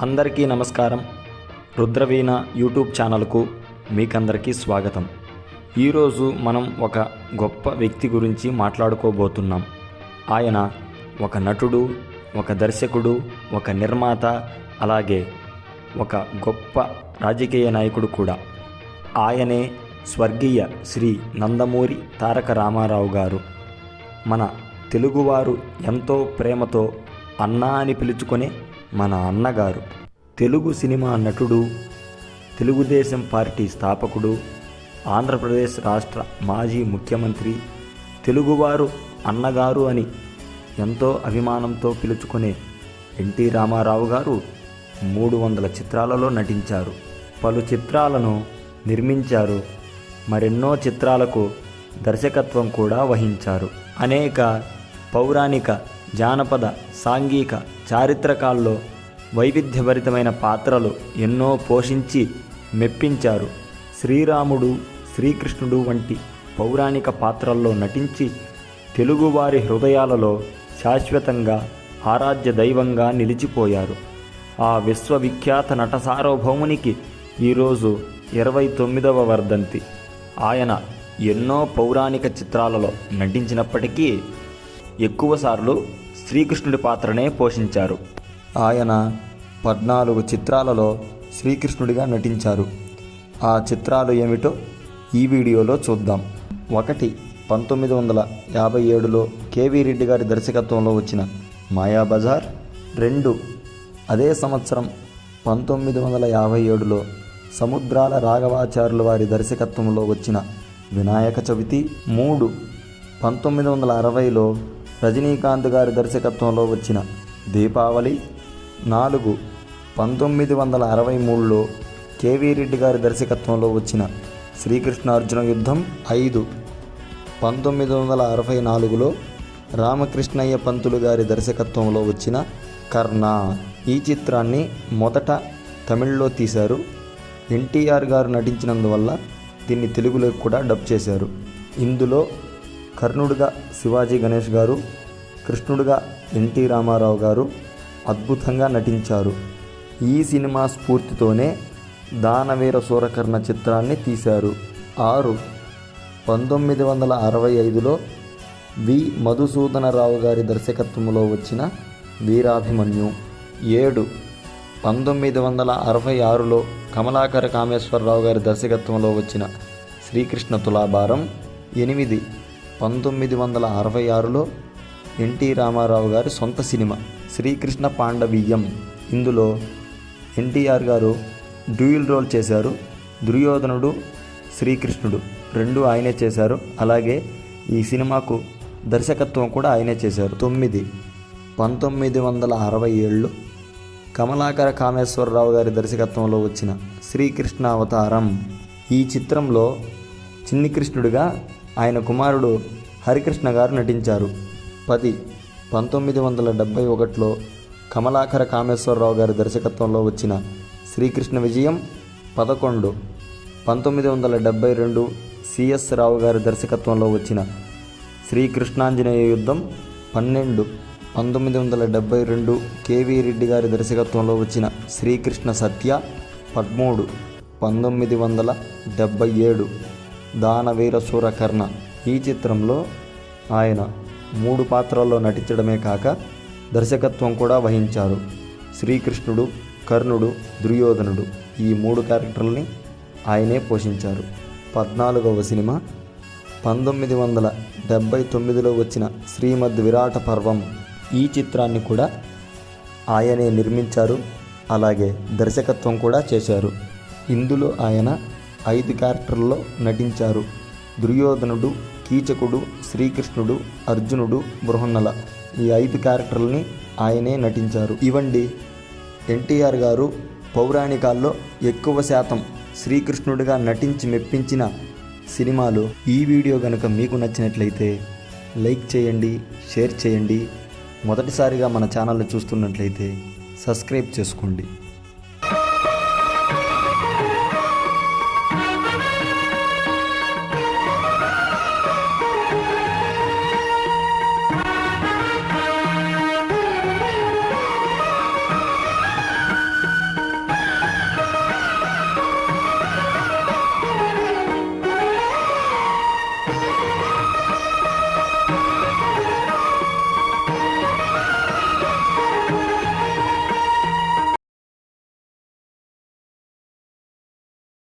అందరికీ నమస్కారం. రుద్రవీణ యూట్యూబ్ ఛానల్కు మీకందరికీ స్వాగతం. ఈరోజు మనం ఒక గొప్ప వ్యక్తి గురించి మాట్లాడుకోబోతున్నాం. ఆయన ఒక నటుడు ఒక దర్శకుడు ఒక నిర్మాత అలాగే ఒక గొప్ప రాజకీయ నాయకుడు కూడా. ఆయనే స్వర్గీయ శ్రీ నందమూరి తారక రామారావు గారు. మన తెలుగువారు ఎంతో ప్రేమతో అన్నా అని పిలుచుకునే మన అన్నగారు. తెలుగు సినిమా నటుడు తెలుగుదేశం పార్టీ స్థాపకుడు ఆంధ్రప్రదేశ్ రాష్ట్ర మాజీ ముఖ్యమంత్రి తెలుగువారు అన్నగారు అని ఎంతో అభిమానంతో పిలుచుకునే ఎన్టీ రామారావు గారు మూడు వందల చిత్రాలలో నటించారు. పలు చిత్రాలను నిర్మించారు. మరెన్నో చిత్రాలకు దర్శకత్వం కూడా వహించారు. అనేక పౌరాణిక జానపద సాంఘిక చారిత్రకాల్లో వైవిధ్యభరితమైన పాత్రలు ఎన్నో పోషించి మెప్పించారు. శ్రీరాముడు శ్రీకృష్ణుడు వంటి పౌరాణిక పాత్రల్లో నటించి తెలుగువారి హృదయాలలో శాశ్వతంగా ఆరాధ్య దైవంగా నిలిచిపోయారు. ఆ విశ్వవిఖ్యాత నట సార్వభౌమునికి ఈరోజు ఇరవై తొమ్మిదవ వర్ధంతి. ఆయన ఎన్నో పౌరాణిక చిత్రాలలో నటించినప్పటికీ ఎక్కువసార్లు శ్రీకృష్ణుడి పాత్రనే పోషించారు. ఆయన పద్నాలుగు చిత్రాలలో శ్రీకృష్ణుడిగా నటించారు. ఆ చిత్రాలు ఏమిటో ఈ వీడియోలో చూద్దాం. ఒకటి పంతొమ్మిది వందల యాభై ఏడులో కేవీ రెడ్డి గారి దర్శకత్వంలో వచ్చిన మాయాబజార్ రెండు అదే సంవత్సరం పంతొమ్మిది వందల యాభై ఏడులో సముద్రాల రాఘవాచార్యుల వారి దర్శకత్వంలో వచ్చిన వినాయక చవితి. మూడు పంతొమ్మిది వందల అరవైలో రజనీకాంత్ గారి దర్శకత్వంలో వచ్చిన దీపావళి నాలుగు పంతొమ్మిది వందల అరవై మూడులో కేవీ రెడ్డి గారి దర్శకత్వంలో వచ్చిన శ్రీకృష్ణార్జున యుద్ధం ఐదు పంతొమ్మిది వందల అరవై నాలుగులో రామకృష్ణయ్య పంతులు గారి దర్శకత్వంలో వచ్చిన కర్ణ ఈ చిత్రాన్ని మొదట తమిళ్ళో తీశారు. ఎన్టీఆర్ గారు నటించినందువల్ల దీన్ని తెలుగులోకి కూడా డబ్ చేశారు. ఇందులో కర్ణుడిగా శివాజీ గణేష్ గారు కృష్ణుడిగా ఎన్టీ రామారావు గారు అద్భుతంగా నటించారు. ఈ సినిమా స్ఫూర్తితోనే దానవీర సూరకర్ణ చిత్రాన్ని తీశారు. ఆరు పంతొమ్మిది వందల అరవై ఐదులో వి. మధుసూదనరావు గారి దర్శకత్వంలో వచ్చిన వీరాభిమన్యు. ఏడు పంతొమ్మిది వందల అరవై ఆరులో కమలాకర కామేశ్వరరావు గారి దర్శకత్వంలో వచ్చిన శ్రీకృష్ణ తులాభారం. ఎనిమిది పంతొమ్మిది వందల అరవై ఆరులో ఎన్టీ రామారావు గారి సొంత సినిమా శ్రీకృష్ణ పాండవీయం. ఇందులో ఎన్టీఆర్ గారు డ్యూయల్ రోల్ చేశారు. దుర్యోధనుడు శ్రీకృష్ణుడు రెండు ఆయనే చేశారు. అలాగే ఈ సినిమాకు దర్శకత్వం కూడా ఆయనే చేశారు. తొమ్మిది పంతొమ్మిది వందల అరవై ఏళ్ళు కమలాకర కామేశ్వరరావు గారి దర్శకత్వంలో వచ్చిన శ్రీకృష్ణ అవతారం ఈ చిత్రంలో చిన్ని కృష్ణుడిగా ఆయన కుమారుడు హరికృష్ణ గారు నటించారు. పది పంతొమ్మిది వందల డెబ్భై ఒకటిలో కమలాకర కామేశ్వరరావు గారి దర్శకత్వంలో వచ్చిన శ్రీకృష్ణ విజయం పదకొండు. పంతొమ్మిది వందల డెబ్భై రెండు సిఎస్ రావు గారి దర్శకత్వంలో వచ్చిన శ్రీకృష్ణాంజనేయ యుద్ధం పన్నెండు. పంతొమ్మిది వందల డెబ్భై రెండు కేవీ రెడ్డి గారి దర్శకత్వంలో వచ్చిన శ్రీకృష్ణ సత్య పదమూడు. పంతొమ్మిది వందల డెబ్భై ఏడు దానవీర సూరకర్ణ. ఈ చిత్రంలో ఆయన మూడు పాత్రల్లో నటించడమే కాక దర్శకత్వం కూడా వహించారు. శ్రీకృష్ణుడు కర్ణుడు దుర్యోధనుడు ఈ మూడు క్యారెక్టర్లని ఆయనే పోషించారు. పద్నాలుగవ సినిమా పంతొమ్మిది వందల డెబ్భై తొమ్మిదిలో వచ్చిన శ్రీమద్ విరాట పర్వం ఈ చిత్రాన్ని కూడా ఆయనే నిర్మించారు. అలాగే దర్శకత్వం కూడా చేశారు. ఇందులో ఆయన ఐదు క్యారెక్టర్లలో నటించారు. దుర్యోధనుడు కీచకుడు శ్రీకృష్ణుడు అర్జునుడు బృహన్నల. ఈ ఐదు క్యారెక్టర్లని ఆయనే నటించారు. ఇవండి ఎన్టీఆర్ గారు పౌరాణికాల్లో ఎక్కువ శాతం శ్రీకృష్ణుడిగా నటించి మెప్పించిన సినిమాలు. ఈ వీడియో కనుక మీకు నచ్చినట్లయితే లైక్ చేయండి షేర్ చేయండి. మొదటిసారిగా మన ఛానల్ని చూస్తున్నట్లయితే సబ్స్క్రైబ్ చేసుకోండి.